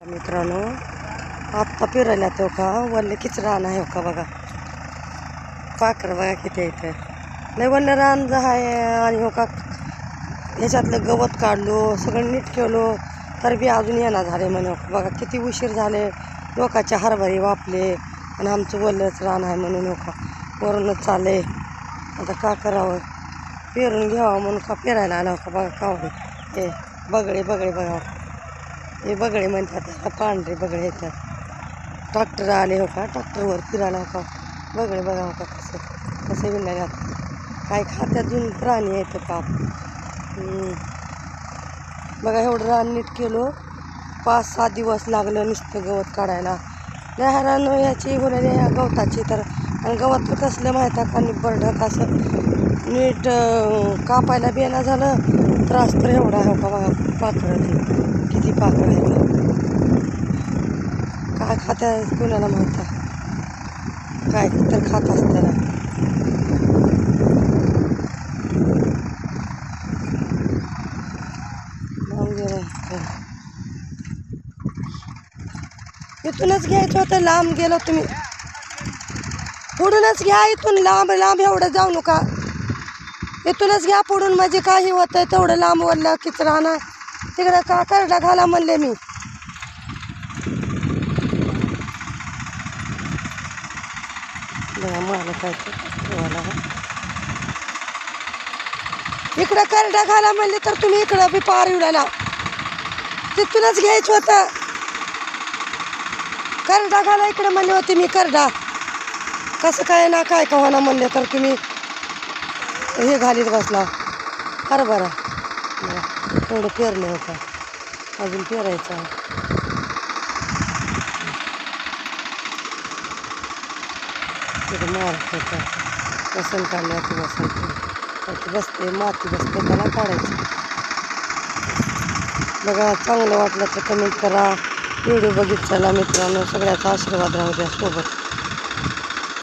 मित्रांनो आत्ता फिरायला तो का? वल्ले किच रान आहे हो का बघा? पाखर बघा किती आहे इथं नाही वल्ल रान जा आहे आणि हो का? ह्याच्यातलं गवत काढलो सगळं नीट केलो तर बी अजून येणार झाले म्हणे हो. का बघा किती उशीर झाले लोकाचे हरभरे वापले आणि आमचं वल्लच रान आहे म्हणून हो का? वरूनच चालले आता का करावं? पेरून घ्यावं म्हणून का पेरायला आला हो का बघा? का हे बगळे बगळे बघा. हे बगळे म्हणतात त्याला पांढरे बगळे येतात ट्रॅक्टर आले हो का? ट्रॅक्टरवर फिरायला हो का बगळे बघा हो का कसं कसं विणायला काय खात्यात प्राणी येतं का? बघा एवढं रान नीट केलो. पाच सहा दिवस लागलं नुसतं गवत काढायला. नाही लहान याची होणारी ह्या गवताची. तर आणि गवत तर कसलं माहीत आहे का? निबरढक असं नीट कापायला बेना झालं त्रास तर एवढा आहे का बघा पाखरं किती पाखरं आहेत काय खात्या कुणाला माहीत आहे? काय तर खात असताना लांब गेलं इथूनच घ्यायचं होतं लांब गेलो तुम्ही. पुढूनच घ्या इथून लांब लांब एवढं जाऊ नका. इथूनच घ्या पुढून म्हणजे काही होतं तेवढं लांब वरलं किचरा ना तिकडं का करडा घाला म्हणले मी. मला काय इकडं करडा घाला म्हणले तर तुम्ही इकडं बी पार उडाला. तिथूनच घ्यायचं होतं. करडा घाला इकडं म्हणले होते मी करडा. कसं काय ना काय का होणार म्हणले तर तुम्ही हे घालीत बसला. हरभरा बरा. तेवढं पेरलं होतं. अजून पेरायचं तिथं मारायचं वसन काढलं की वसन बसते माती बसते त्याला काढायचं. बघा चांगलं वाटलं तर कमेंट करा. व्हिडिओ बघित चला मित्रांनो सगळ्याचा आशीर्वाद राहू द्या सोबत.